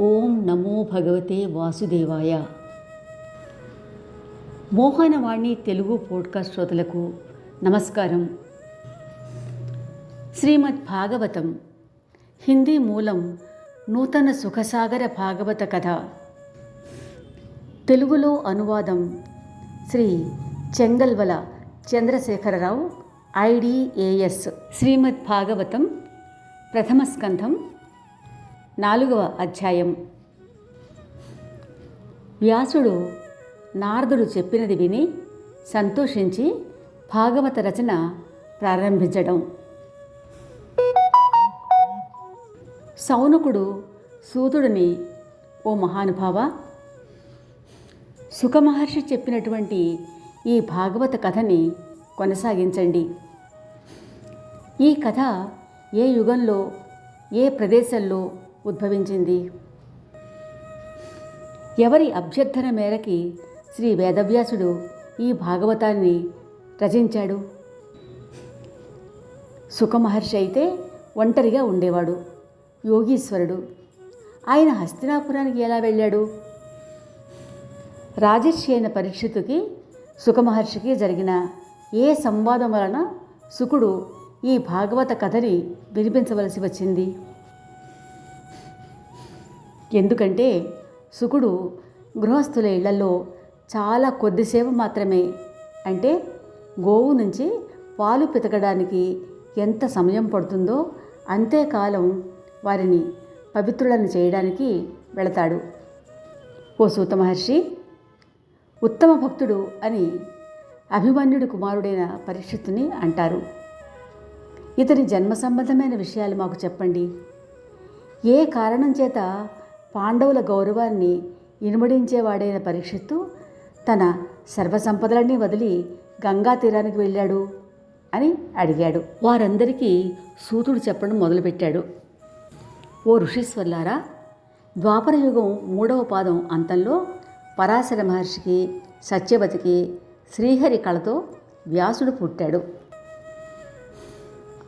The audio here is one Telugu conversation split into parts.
ఓం నమో భగవతే వాసుదేవాయ. మోహనవాణి తెలుగు పోడ్కాస్ట్ శ్రోతలకు నమస్కారం. శ్రీమద్ భాగవతం హిందీ మూలం నూతన సుఖసాగర భాగవత కథ. తెలుగులో అనువాదం శ్రీ చెంగల్వల చంద్రశేఖరరావు ఐడిఏఎస్ శ్రీమద్ భాగవతం ప్రథమ స్కంధం నాలుగవ అధ్యాయం. వ్యాసుడు నారదుడు చెప్పినది విని సంతోషించి భాగవత రచన ప్రారంభించడం. సౌనకుడు సూతుడిని ఓ మహానుభావ సుఖమహర్షి చెప్పినటువంటి ఈ భాగవత కథని కొనసాగించండి. ఈ కథ ఏ యుగంలో ఏ ప్రదేశంలో ఉద్భవించింది. ఎవరి అభ్యర్థన మేరకి శ్రీ వేదవ్యాసుడు ఈ భాగవతాన్ని రచించాడు. సుఖమహర్షి అయితే ఒంటరిగా ఉండేవాడు యోగీశ్వరుడు. ఆయన హస్తినాపురానికి ఎలా వెళ్ళాడు? రాజర్షి అయిన పరీక్షితుకి సుఖమహర్షికి జరిగిన ఏ సంవాదం వలన సుకుడు ఈ భాగవత కథని వినిపించవలసి వచ్చింది? ఎందుకంటే సుకుడు గృహస్థుల ఇళ్ళలో చాలా కొద్దిసేపు మాత్రమే. అంటే గోవు నుంచి పాలు పితకడానికి ఎంత సమయం పడుతుందో అంతేకాలం వారిని పవిత్రులను చేయడానికి వెళతాడు. ఓ సూత మహర్షి ఉత్తమ భక్తుడు అని అభిమన్యుడి కుమారుడైన పరీక్షిత్తుని అంటారు. ఇతని జన్మ సంబంధమైన విషయాలు మాకు చెప్పండి. ఏ కారణం చేత పాండవుల గౌరవాన్ని ఇనుమడించేవాడైన పరీక్షిత్తు తన సర్వసంపదలన్నీ వదిలి గంగా తీరానికి వెళ్ళాడు అని అడిగాడు. వారందరికీ సూతుడు చెప్పడం మొదలుపెట్టాడు. ఓ ఋషీశ్వర్లారా ద్వాపరయుగం మూడవ పాదం అంతంలో పరాశర మహర్షికి సత్యవతికి శ్రీహరి కళతో వ్యాసుడు పుట్టాడు.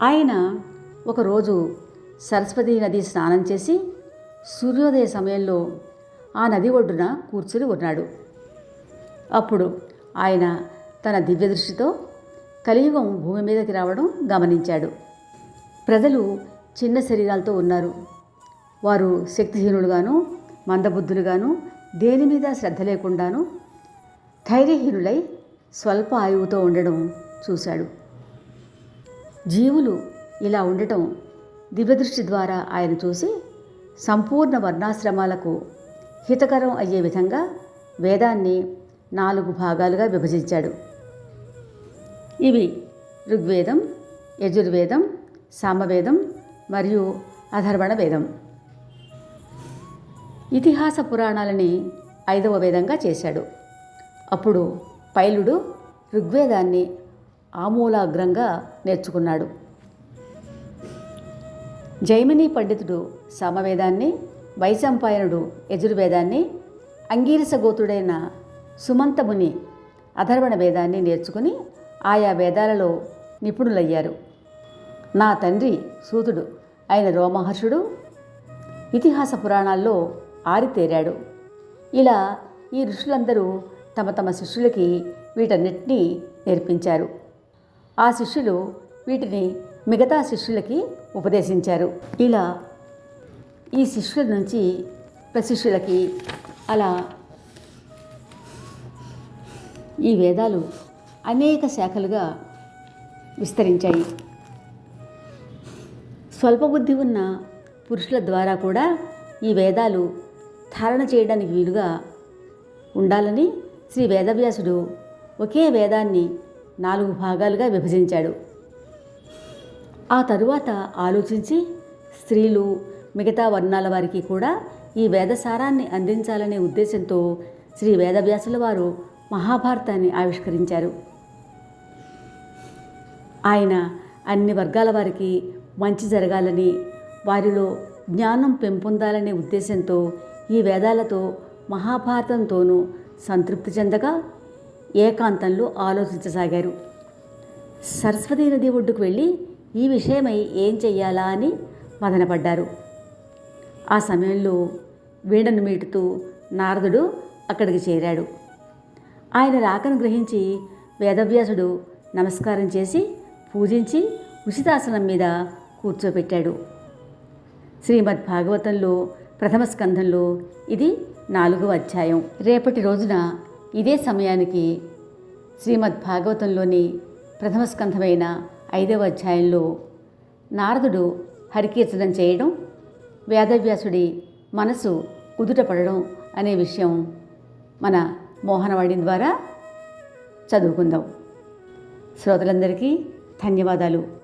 ఆయన ఒకరోజు సరస్వతీ నది స్నానం చేసి సూర్యోదయ సమయంలో ఆ నది ఒడ్డున కూర్చుని ఉన్నాడు. అప్పుడు ఆయన తన దివ్య దృష్టితో కలియుగం భూమి మీదకి రావడం గమనించాడు. ప్రజలు చిన్న శరీరాలతో ఉన్నారు. వారు శక్తిహీనులుగాను మందబుద్ధులుగాను దేని మీద శ్రద్ధ లేకుండాను ధైర్యహీనులై స్వల్ప ఆయువుతో ఉండడం చూశాడు. జీవులు ఇలా ఉండటం దివ్యదృష్టి ద్వారా ఆయన చూసి సంపూర్ణ వర్ణాశ్రమాలకు హితకరం అయ్యే విధంగా వేదాన్ని నాలుగు భాగాలుగా విభజించాడు. ఇవి ఋగ్వేదం యజుర్వేదం సామవేదం మరియు అధర్వణ వేదం. ఇతిహాస పురాణాలని ఐదవ వేదంగా చేశాడు. అప్పుడు పైలుడు ఋగ్వేదాన్ని ఆమూలాగ్రంగా నేర్చుకున్నాడు. జైమిని పండితుడు సామవేదాన్ని వైశంపాయనుడు యజుర్వేదాన్ని అంగీరస గోతుడైన సుమంతముని అధర్వణ వేదాన్ని నేర్చుకుని ఆయా వేదాలలో నిపుణులయ్యారు. నా తండ్రి సూతుడు అయిన రోమహర్షుడు ఇతిహాస పురాణాల్లో ఆరితేరాడు. ఇలా ఈ ఋషులందరూ తమ తమ శిష్యులకి వీటన్నిటినీ నేర్పించారు. ఆ శిష్యులు వీటిని మిగతా శిష్యులకి ఉపదేశించారు. ఇలా ఈ శిష్యుల నుంచి ప్రశిష్యులకి అలా ఈ వేదాలు అనేక శాఖలుగా విస్తరించాయి. స్వల్పబుద్ధి ఉన్న పురుషుల ద్వారా కూడా ఈ వేదాలు ధారణ చేయడానికి వీలుగా ఉండాలని శ్రీ వేదవ్యాసుడు ఒకే వేదాన్ని నాలుగు భాగాలుగా విభజించాడు. ఆ తరువాత ఆలోచించి స్త్రీలు మిగతా వర్ణాల వారికి కూడా ఈ వేదసారాన్ని అందించాలనే ఉద్దేశంతో శ్రీ వేదవ్యాసుల వారు మహాభారతాన్ని ఆవిష్కరించారు. ఆయన అన్ని వర్గాల వారికి మంచి జరగాలని వారిలో జ్ఞానం పెంపొందాలనే ఉద్దేశంతో ఈ వేదాలతో మహాభారతంతోనూ సంతృప్తి చెందగా ఏకాంతంలో ఆలోచించసాగారు. సరస్వతీ నది ఒడ్డుకు వెళ్ళి ఈ విషయమై ఏం చెయ్యాలా అని మదనపడ్డారు ఆ సమయంలో వీణను మీటుతూ నారదుడు అక్కడికి చేరాడు. ఆయన రాకను గ్రహించి వేదవ్యాసుడు నమస్కారం చేసి పూజించి ఉచితాసనం మీద కూర్చోబెట్టాడు శ్రీమద్ భాగవతంలో ప్రథమ స్కంధంలో ఇది నాలుగవ అధ్యాయం. రేపటి రోజున ఇదే సమయానికి శ్రీమద్ భాగవతంలోని ప్రథమ స్కంధమైన ఐదవ అధ్యాయంలో నారదుడు హరికీర్తనం చేయడం వేదవ్యాసుడి మనసు కుదుటపడడం అనే విషయం మన మోహనవాణి ద్వారా చదువుకుందాం. శ్రోతలందరికీ ధన్యవాదాలు.